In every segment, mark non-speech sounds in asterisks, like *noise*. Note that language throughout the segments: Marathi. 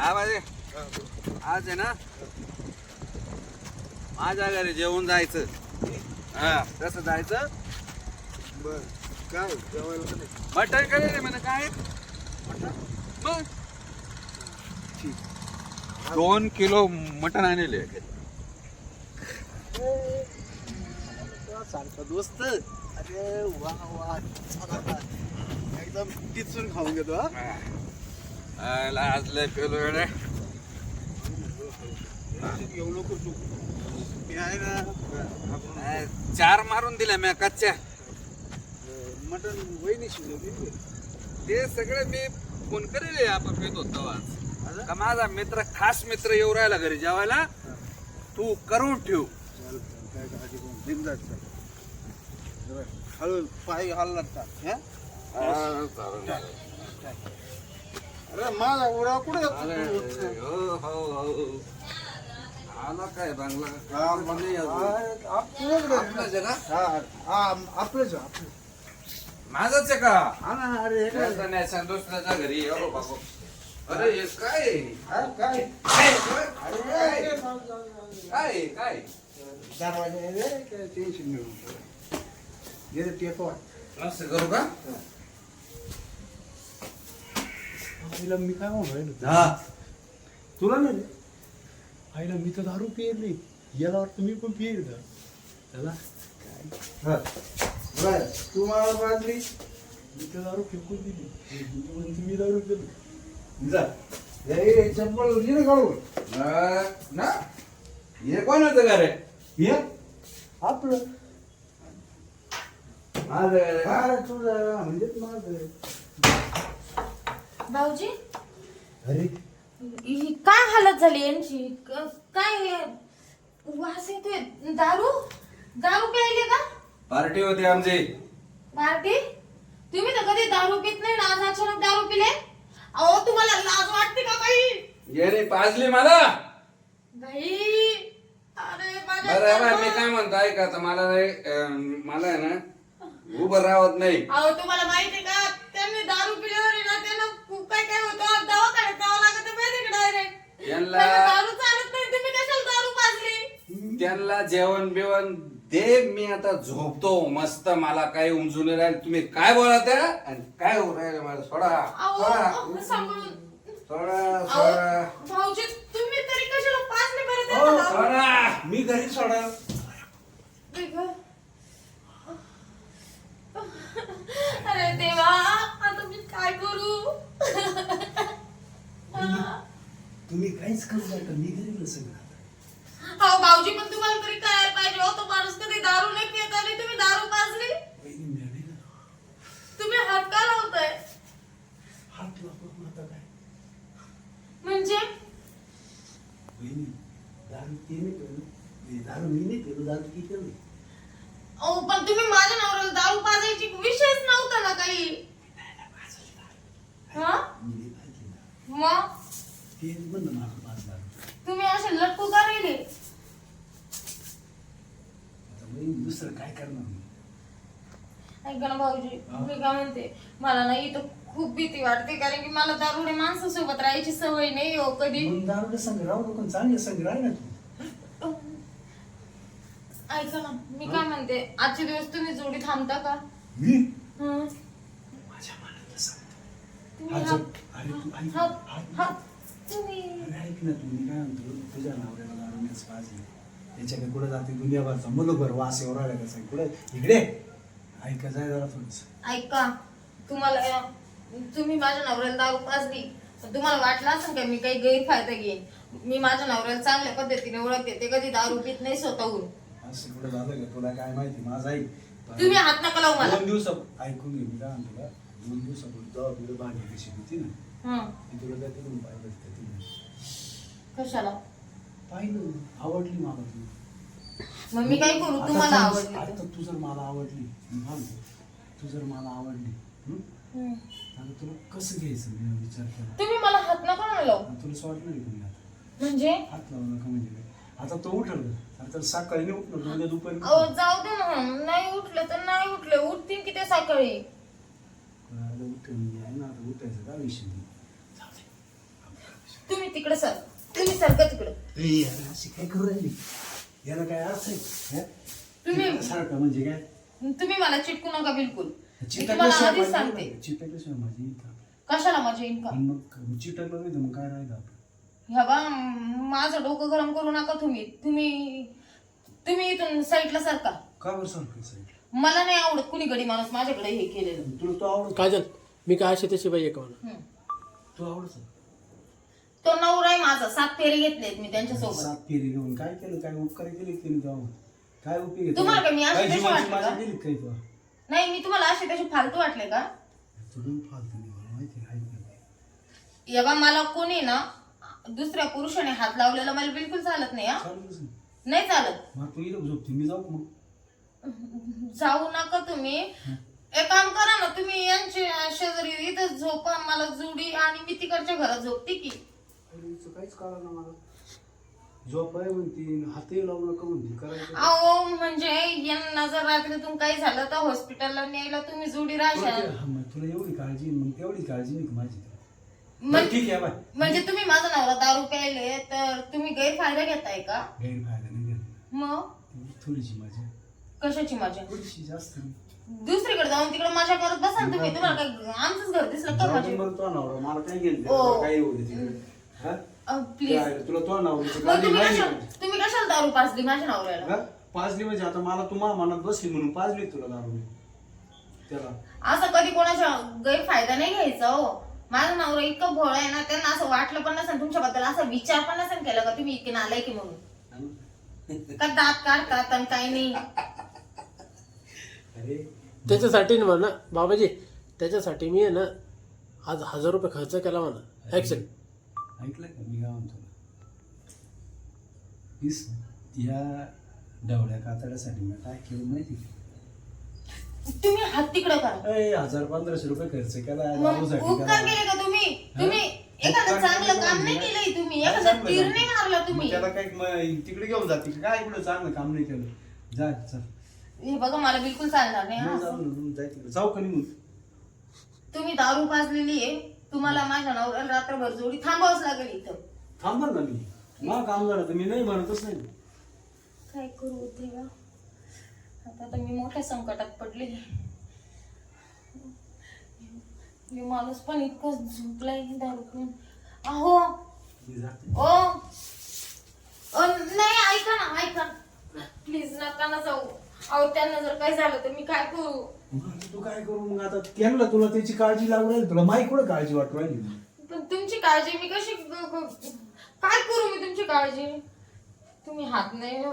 काय पाहिजे आज आहे ना? माझ्या घरी जेवून जायचं. हा कसं जायचं. बर. काय? जेवायला मटण करेल म्हणे काय? मग. दोन किलो मटण आणले. सारखा दोस्त. अरे वा वा. एकदम टिचून खाऊन घेतो हा. आज लय पेलो वेळे चार मारून दिल्या मी कच्च्या. मटन वहिनी शिजवली ते सगळे मी फोन करेल आपण पेत होतो आज? का माझा मित्र खास मित्र येऊ राहिला घरी जेवायला. तू करून ठेव. हळू पाय हल्ला हा? अरे माझा उडा कुठे हो हो हो. आला काय बांगला? आपलंच आपलं माझाच आहे का? अरे दुसऱ्याच्या घरी. बाबा. अरे हे काय? काय? काय? काय? दरवाजा टेन्शन घेऊ गेले टेकवा असं करू का? आईला मी काय म्हणून राहिलो? हा तुला नाही रे? आईला मी तर दारू नाही. याला वाटतं मी पण पियेल का? त्याला हा. बरं. तू मला बाजली मी तर दारू फेकून दिली. मी म्हणते मी दारू पिलो. जा. चप्पल होती ना काढून. अं, ना? हे कोणाचं घर आहे? हे? आपलं. माझं का? हा तुझं म्हणजे माझं भाऊजी? अरे. ही काय हालत झाली यांची? क- काय हे? वास येतोय. दारू? दारू प्यायले का? पार्टी होती आमची. पार्टी? तुम्ही तर कधी दारू पित नाही ना आज अचानक दारू पिले? अहो तुम्हाला लाज वाटते का काही येणे पाजली मला. बाई अरे माझ्या बरं बाय, मी काय म्हणतो ऐका आता मला अं, मला आहे ना उभं राहत नाही. अहो तुम्हाला माहितीये का? त्यांनी दारू पिल्यावर आहे ना त्यांना काय काय होतं? दवाखान्यात जावं लागत माहिती का डायरेक्ट यांना- दारू चालत नाही तुम्ही कशाला दारू पाजली? त्यांना जेवण बिवण दे मी आता झोपतो. मस्त मला काही उमजून नाही राहील. तुम्ही काय बोलत आहे? आणि काय होऊ राहिलं मला? सोडा. अहो सोडा. सांभाळून सोडा अहो, सोडा. भाऊजी तुम्ही तरी कशाला पाच नाही करत हो? सोडा. मी घरी सोडा आई गं. अरे देवा आता मी काय करू नका मी घरी सगळं. अहो भाऊजी पण तुम्हाला तरी कळायला पाहिजे हो. तो माणूस कधी दारू नाही पित आणि तुम्ही दारू पाजली? वहिनी मिळाली ना. तुम्ही हात का लावताय? हात आता काय? म्हणजे? वहिनी दारू ते नाही पेलो दारू मी नाही पेलो दारू ती पेलो अहो पण तुम्ही माझ्या नवऱ्याला दारू पाजायची विषयच नव्हता ना काही हा मी नाही पाहिजे ना मग म्हणलं पाच तुम्ही असे लटकू का राहिले? आता दुसरं काय करणार मी? ऐका ना भाऊजी मी काय म्हणते मला ना इथं खूप भीती वाटते कारण की मला दारुडे माणसासोबत राहायची सवय नाही हो कधी. मग दारूच्या संग राहू नको चांगल्या संग राह ना तू. ऐका ना मी काय म्हणते आजचे दिवस तुम्ही जोडी थांबता का? मी? हं? माझ्या मनातलं सांगतो. तुम्ही हा जग- अरे तू ऐक. हात- ऐक ना तू मी काय म्हणतो तुझ्या नवऱ्याला दारू मिळच पाहिजे. त्याच्याकडे कुठे जाते दुनियाभरचा? मुलभर वास एवढा आला कसं कुठे? इकडे. ऐका जाय जरा थोडस. ऐका तुम्हाला अं, तुम्ही माझ्या नवऱ्याला दारू पाजली तर तुम्हाला वाटलं असेल का मी काही गैरफायदा घेईन? मी माझ्या नवऱ्याला चांगल्या पद्धतीने ओळखते ते कधी दारू पित नाही स्वतःहून. असं कुठं झालं का? तुला काय माहिती? माझा ऐक. तुम्ही हात नका लावू मला. दोन दिवसा ऐकून घे मी काय म्हणतो तुला दोन दिवसापूर्वी जेव्हा तुला भांडी कशी होती ना? तुला काय तिथून पाहिलं का तिने कशाला? पाहिलं. आवडली मला तू. मग मी काय करू? आता तुम्हाला तू- आवडली आता तर. तू जर मला आवडली मी सांगतो. तू जर मला आवडली हं? आता तुला कसं घ्यायचं मी विचार केला? तुम्ही मला हात नका ना लावू. आता तुला सोडलं नाही तुम्ही आता. म्हणजे? हात लावू नका म्हणजे काय? आता तो उठल आता सकाळी नाही उठणार उद्या दुपारी अहो उठणार. जाऊ दे ना. नाही उठले तर नाही उठले. उठतील की ते सकाळी? कोणाला उठेल आहे ना. आता उठायचं का विषय नाही. तुम्ही तिकडे सर. तुम्ही सारखं तिकडे? अशी काय करू राहिली? याला काय अर्थ आहे? हं? तुम्ही- सारखं म्हणजे काय? तुम्ही मला चिटकू नका बिलकुल. मी चिटकल्याशिवाय आधीच सांगते. चिटकल्याशिवाय माझी इथं. कशाला माझे इन्कम आणि मग चिटकलं नाही तर मग काय राहिलं आपलं? ह्या बा माझं डोकं गरम करू नका तुम्ही. तुम्ही तुम्ही इथून साईडला सारखा का? बरं सारखं साईड मला नाही आवडत कुणी गडी माणूस माझ्याकडे हे केलेलं. तुला तो आवडत? काजल मी काय तशी बाई आहे का हम्म. तो आवडत तो नवरा आहे माझा. सात फेरे घेतलेत मी त्यांच्यासोबत. सात फेरी घेऊन काय केलं? काय उपकार केले नाही तेव्हा काय उपयोग तुम्हाला काय मी कशी वाटली का? तुला नाही मी तुम्हाला असे कसे फालतू वाटले का? फालतू नाही मला माहिती आहे, कोणी ना दुसऱ्या पुरुषाने हात लावलेला मला बिलकुल चालत नाही हा. नाही. नाही चालत. मग तू इथं झोपते मी जाऊ का मग? जाऊ नका तुम्ही. एक काम करा ना तुम्ही यांच्या शेजारी इथं झोपा मला जुडी आणि मी तिकडच्या घरात झोपते की. काहीच कळलं ना मला. झोप आहे म्हणते हातही लावू नका म्हणते करायचं अहो म्हणजे यांना जर रात्रीतून काही झालं तर हॉस्पिटलला न्यायला तुम्ही जुडी राहशाल. हा, मग तुला एवढी काळजी आहे, मग तेवढी काळजी नाही का माझी? बरं, ठीक आहे बाय. म्हणजे तुम्ही माझा नवरा दारू प्यायले तर तुम्ही गैरफायदा घेताय का? गैरफायदा नाही घेतला मग? थोडीशी माझी कशाची मजा? थोडीशी जास्त. नाही. दुसरीकडे जाऊन तिकडे मजा करत बसा ना तुम्ही तुम्हाला काय आमचंच घर दिसलं का जाऊ दे माझे बरं तो नवरा मला काय गेलं ओ. काय येऊ दे तिकडे? हा? प्लीज काय, तुला तो मग तुम्ही नाही कशाला का? तुम्ही कशाला दारू पाजली माझ्या नवऱ्याला? हा? पाजली म्हणजे आता मला तुम्हाला मनात बसली म्हणून पाजली तुला दारू. मी. त्याला. असं कधी कोणाच्या गैरफायदा नाही घ्यायचा हो. माझा नवरा इतकं भोळा आहे ना त्यांना असं वाटलं पण नसेल तुमच्याबद्दल असा विचार पण नसेल केला का तुम्ही इतके नालाय की म्हणून? का दात काढतात आणि काही नाही? अरे. त्याच्यासाठी ना म्हणा बाबाजी त्याच्यासाठी मी आहे ना आज हजार रुपये खर्च केला म्हणा. ऍक्शन ऐकलं का मी काय म्हणतो इस या डवळ्या कातड्यासाठी मी काय केलं माहिती का? तुम्ही हात तिकडे करा अय, हजार पंधराशे रुपये खर्च केला मग दारूसाठी उपकार केला. केले का तुम्ही तुम्ही? एखादं चांगलं केले काम नाही केलंय तुम्ही एखादा चांगलं तीर काम? नाही मारला मग तुम्ही त्याला काय मग तिकडे घेऊन जाते का? काय कुठं चांगलं काम नाही केलं जा चल हे बघा मला बिलकुल चालणार नाही हा. जाऊ ना, जाय तिकडे जाऊ का निघून तुम्ही दारू पाजलेली आहे तुम्हाला माझ्या नवऱ्याला रात्रभर जोडी थांबावंच लागेल इथं. थांबणार ना मी. मला काम झालं तर मी नाही म्हणतच नाही. काय करू देवा? आता तर मी मोठ्या संकटात पडले. मी माणूस पण इतकं झोपलाय दारू पिऊन. अहो! मी जाते. ओ! ओ, नाही ऐका ना ऐका. प्लीज नका ना जाऊ. अहो त्यांना जर काय झालं तर मी काय करू? तू काय करू मग आता? त्यांना तुला त्याची काळजी लागू राहील? तुला माही कुठं काळजी वाटू राहिली? पण तुमची काळजी मी कशी काय करू मी तुमची काळजी? तुम्ही हात नाही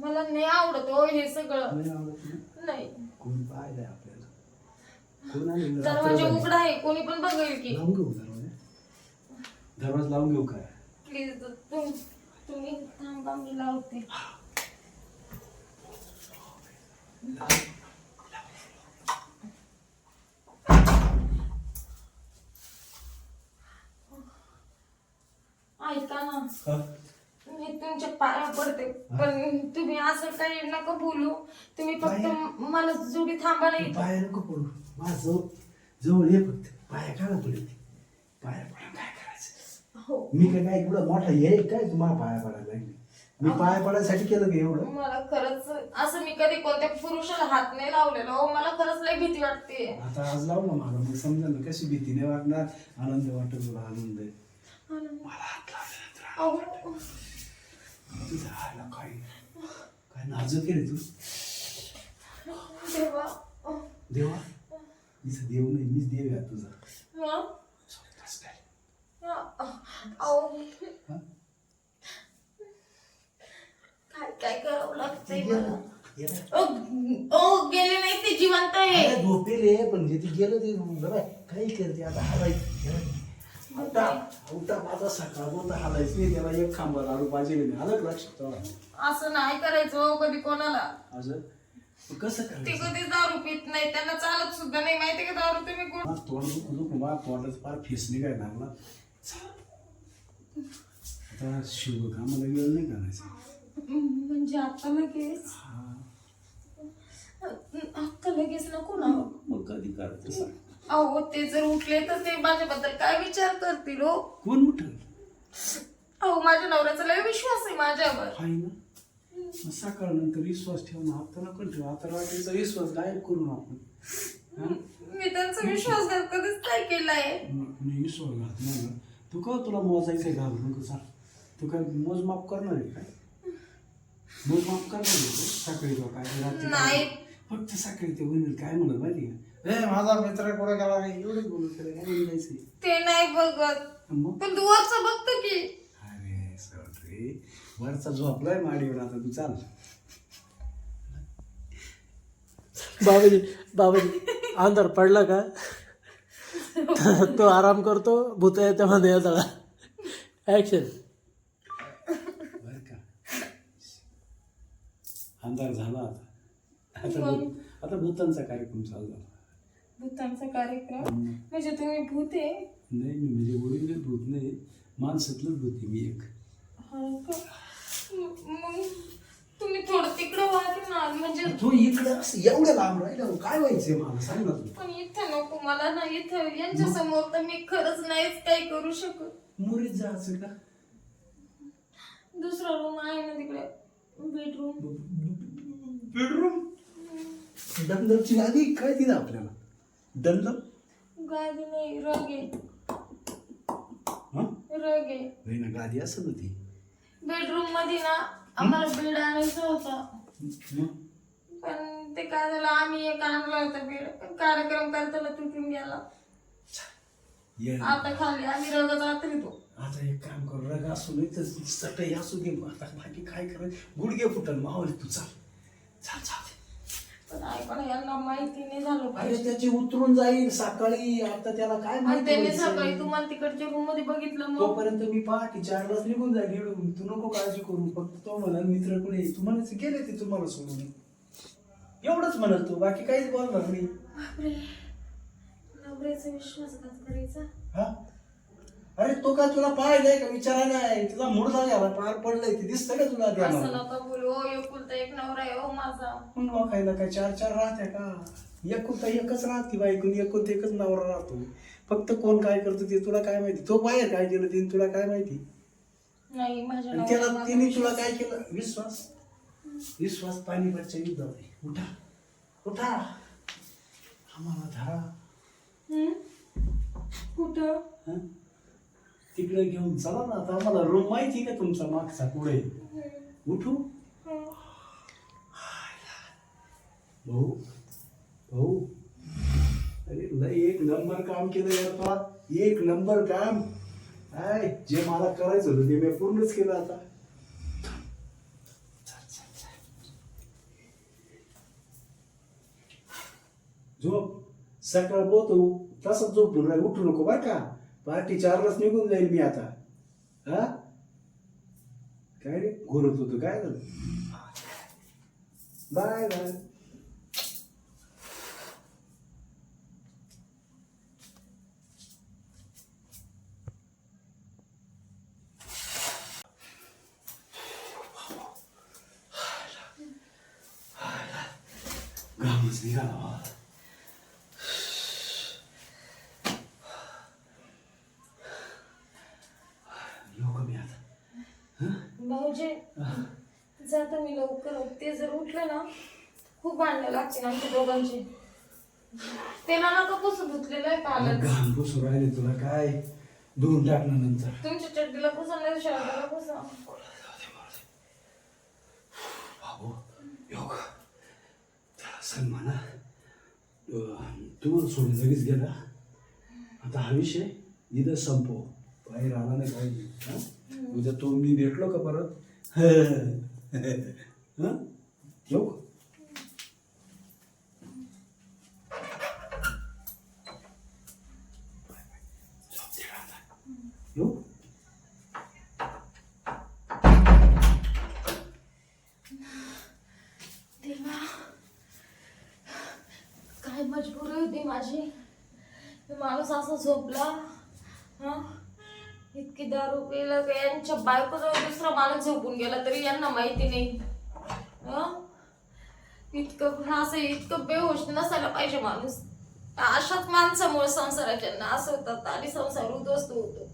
मला नाही आवडत हो हे सगळं. नाही आवडत तुला? नाही. कोण पाहिलंय आपल्याला? कोण आले दरवाजा उघडा आहे. कोणी पण बघेल की. लावून घेऊ दरवाजा? दरवाजा लावून घेऊ काय? प्लीज तुम तुम्ही थांबा मी लावते. ऐका ना. हा? मी तुमच्या पाया पडते पण तुम्ही असं काही नका बोलू. तुम्ही फक्त मला जुडी थांबा नाही पाया नको पडू. माझ जवळ ये फक्त. पाया काढा तुला पाया पडा काय करायचं? हो. मी काय काय एवढं मोठा ये काय? तुम्हाला पाया पडायला लागली. मी पाया पडायसाठी केलं का एवढं? मला खरंच असं मी कधी कोणत्या पुरुषाला हात नाही लावलेला. हो मला खरंच लय भीती वाटते आता आज लाव ना मला. मग समजा ना कशी भीती नाही वाटणार. आनंद वाटत तुला आनंद आहे. मला हात लावल्यानंतर तुझा आला काय काय नाजूक रे तू देवा देवा इथं देव नाही मीच देव आहे तुझा? स्वतःच काय? काय काय करावं लागतंय. मला. ओ गेले नाही ते जिवंत आहे झोपेले पण जे ते गेलं ते काही करते आता हालायचं उठा. उठा माझा सकाळ बोलता हालायचं नाही त्याला एक खांबा लाडू पाहिजे नाही. लक्षात? असं नाही करायचं हो कधी कोणाला. असं मग कसं ते करायचं दारू पित नाही त्यांना चालत सुद्धा नाही. माहिती का दारू तुम्ही कोण? तोंड दुखू दुखू. मला तोंडाचं फार फेस निघायला लागला. आता शुभ कामाला वेळ नाही करायचा म्हणजे आता लगेच? हा. आता लगेच नको ना? मग कधी करायचं सांग. अहो ते जर उठले तर ते माझ्याबद्दल काय विचार करतील हो? कोण उठल? अहो माझ्या नवऱ्याचा लय विश्वास आहे माझ्यावर. आहे ना. मग सकाळ नंतर विश्वास ठेव ना आता नको ठेव. आता रात्रीचा विश्वास गायब करू आपण. हा? मी त्यांचा विश्वासघात कधीच नाही केलाय मी मी विश्वास घात नाही ना. तू का तुला मोजायचं घालू नको तू काय मोजमाप करणार आहे काय? मोजमाप करणार आहे तू? सकाळी तो काय रात्री नाही. काय? फक्त सकाळी ते होईल काय म्हणत माहिती का? ए माझा मित्र कुठे गेला त्याला काय बोलायचं ते? नाही बघत. मग? पण तू वरचं बघतो की. अरे सर वरचा झोपलाय माडीवर आता तू चाल. बाबाजी बाबाजी अंधार पडला का? तो आराम करतो भूत येते मध्ये येताला ऍक्शन बर का. अंधार झाला आता. आता भूत- आता भूतांचा कार्यक्रम चालू झाला. भूतांचा कार्यक्रम. म्हणजे तुम्ही भूत आहे? नाही मी म्हणजे ओरिजिनल भूत नाही. माणसातलंच भूत आहे मी एक. हो मग तुम्ही थोडं तिकडं व्हा की ना म्हणजे तू इकडे असं एवढं लांब राहिलं काय व्हायचंय मला? सांग ना तू. पण इथं नको मला ना इथं यांच्या समोर तर मी खरंच नाहीच काही करू शकत. मुरीत जायचं का? दुसरा रूम आहे ना तिकडे. बेडरूम बेडरूम डंडलची गादी काय दिलं आपल्याला. डंडल गादी नाही रग. आहे हा? रग. आहे नाही ना गादी असं होती बेडरूममध्ये ना आम्हाला बेड आणायचा होता. मग? पण ते काय झालं आम्ही एक आणला होता बेड. पण कार्यक्रम करताना तुटून गेला. ये. आता खाली आम्ही रगत राहतो आता एक काम कर रग असू नाही तर चटई असू दे आता बाकी काय करायचं? गुडघे फुटल मावले तू चाल. चाल चाल. पण यांना माहिती नाही झालं अरे पाहिजे. त्याची उतरून जाईल सकाळी आता त्याला काय आणि माहिती त्यांनी व्हायचं? सकाळी तुम्हाला तिकडच्या रूममध्ये बघितलं मग. तोपर्यंत मी पहाटे चार वाजता निघून जाईल इकडून तू नको काळजी करू. फक्त तो म्हणा मित्र कोणी तुम्हाला गेले ते तुम्हाला सोडून. एवढंच म्हणत तू. बाकी काहीच बोलणार नाही. बापरे. नवऱ्याचा विश्वासघात करायचा? हा? अरे तो काय तुला पाहिलंय का? विचारायला आहे तुला मूड झाला पार पडलंय. ते दिसतं का तुला असं ध्यानावर? नका बोलू. ओ एकुलता एक नवरा आहे ओ माझा. मग वाकायला काय? चार चार राहत्या का? एकुलता एकच राहते बायकून एकूण एकच नवरा राहतो. फक्त कोण काय करतो ते तुला काय माहिती? तो बाहेर काय केलं तिने तुला काय माहिती? नाही माझ्या आणि त्याला तिने तुला काय केलं? विश्वास? विश्वास पाणीपतच्या युद्धात आहे. उठा. उठा. आम्हाला धरा? कुठं? हं? तिकडे घेऊन चला ना. आता आम्हाला रूम माहिती का तुमचा मागचा पुढे? उठू? भाऊ भाऊ. अरे लय एक नंबर काम केलं यार तुला. एक नंबर काम. आय जे मला करायचं होतं ते मी पूर्णच केलं आता. झोप. सकाळ बोलतो तसंच झोपून उठू नको बाय का? पार्टी चारलाच निघून जाईल मी आता. हा? काय रे? घोरत काय झालं? बाय बाय घामच निघाला मला. येऊ का मी आता भाऊजी जाता मी लवकर ते जर उठले ना खूप भांडणं लागतील आमच्या दोघांची. त्याला नका पुसून धुतलेलं आहे कालच घाम पुसू राहिले तुला काय? धुवून नंतर. तुमच्या चड्डीला पुसा नाही शर्टाला पुसा. बाबू योग. त्याला सांग म्हणा. अं, तू सोडून लगेच गेला? आता हा विषय इथं संपव. बाहेर आला नाही पाहिजे. हं? उद्या तो मी भेटलो का परत? *laughs* हं? येऊ काय मजबुरी होती माझी. माणूस असा झोपला हा? इतकी दारू पिला का यांच्या बायकोजवळ दुसरा माणूस झोपून गेला तरी यांना माहिती नाही. इतकं इतकं असं इतकं बेहोश नसायला पाहिजे माणूस. अशाच माणसामुळे संसाराच्या नाश होतात आणि संसार उद्ध्वस्त होतो.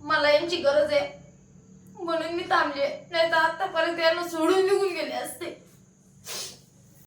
मला यांची गरज आहे. म्हणून मी थांबले. नाही तर आतापर्यंत यांना सोडून निघून गेले असते.